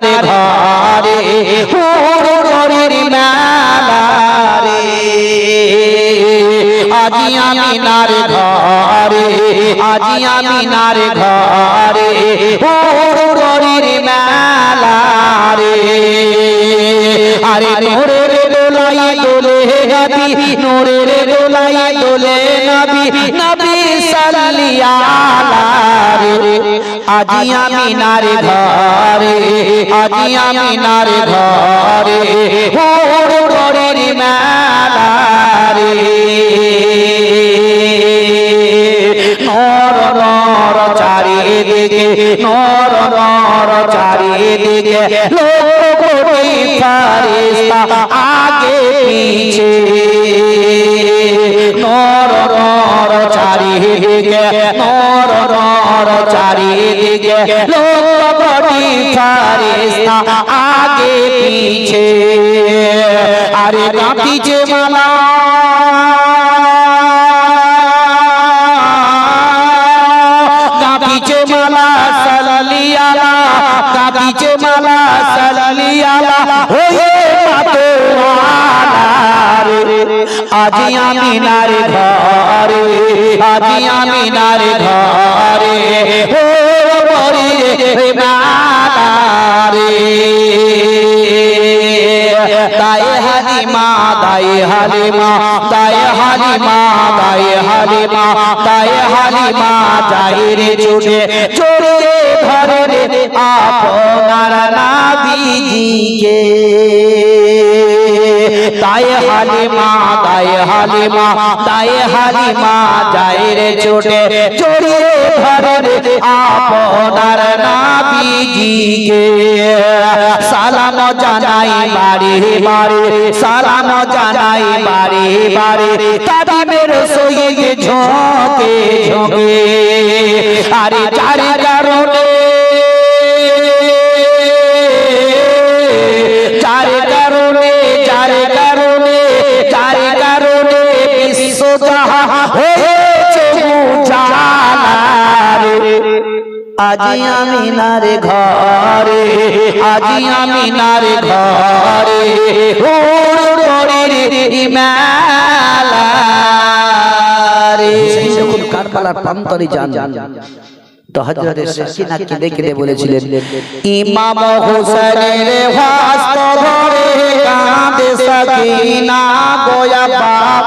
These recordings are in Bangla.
ঘরে পুরোর মেলারে আজি আমি নার ঘরে আজি আমি নার ঘরে মেলারে আরে নোরের দোলাই দোলে নবী নোরের দোলাই দোলে নবী নবী সাল্লিয়ালা রে আজি আমি নারে ঘরে আজি আমি নারে ঘরে হোর ঘরের মেলা নর নর চারিদিকে লোক কোটি ফারিস্তা আগে পিছে। নর নর চারিদিকে, নর নর চারিদিকে লোক কোটি ফারিস্তা আগে পিছে। আরে কাঁপিছে মালা কাঁপিছে মালা সালালিয়ালা হয়ে আজি আমি নারে ঘরে, আজি আমি নারে ঘরে, ও বরি রে মালারে দায়ে হালিমা দায়ে হালিমা দায়ে হালিমা দায়ে হালিমা দায়ে হালিমা, যাইরে ছুটে চোরে ধরে রে আপনার নাবিজিকে দায়ে হালিমা দায়ে হালিমা দায়ে হালিমা যাইরে ছুটে চোরে ধরে রে আপনার নাবিজিকে সালাম জানাই বাড়ি বাড়ি। সালাম জানাই বাড়ি বাড়ি। মের সইয়ে ঝোঁকে ঝোঁকে। আরে চারি কারণে আজি আমি নারে ঘরে আজি আমি নারে ঘরে। ঘরের মেলারে যখন কারবালার প্রান্তরে যান তো হজরত সাকিনা কেঁদে কেঁদে বলেছিলেন ইমাম হোসেনের হাস্ত ধরে কাঁদে সকিনা গোয়া বাপ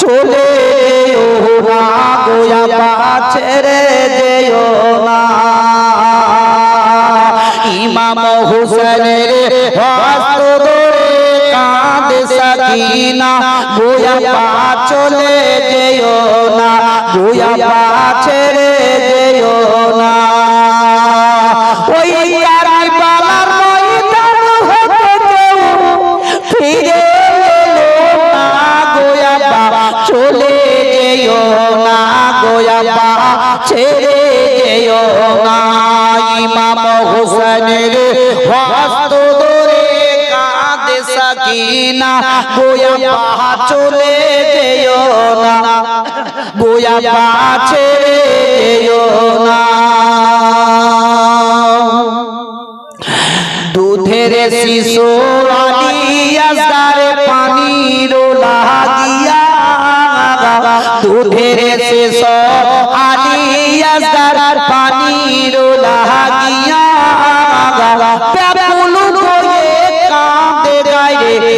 চলে গোয়া বাপ ছেড়ে যেও না ইমাম হোসেনের হাস্ত ধরে কাঁদে সকিনা। গোয়া পা চলে যেও না গোয়া পা ছেড়ে যেও সাকিনা গোয়া বাবা চলে যেও না। গোয়া বাবা ছেড়ে যেও না। দুধের শিশু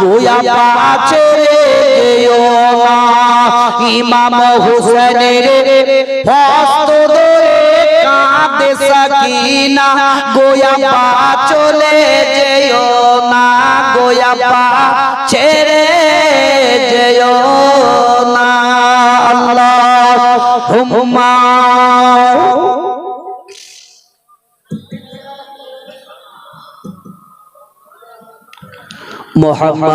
মেয়া পাছে ইমাম হুসেনের হস্ত ধরে কাঁদে সাকিনা। গোয়া পা চলে যেও না গোয়া পা ছেড়ে যেও না আল্লাহ হুম্মা মোহাম্মদ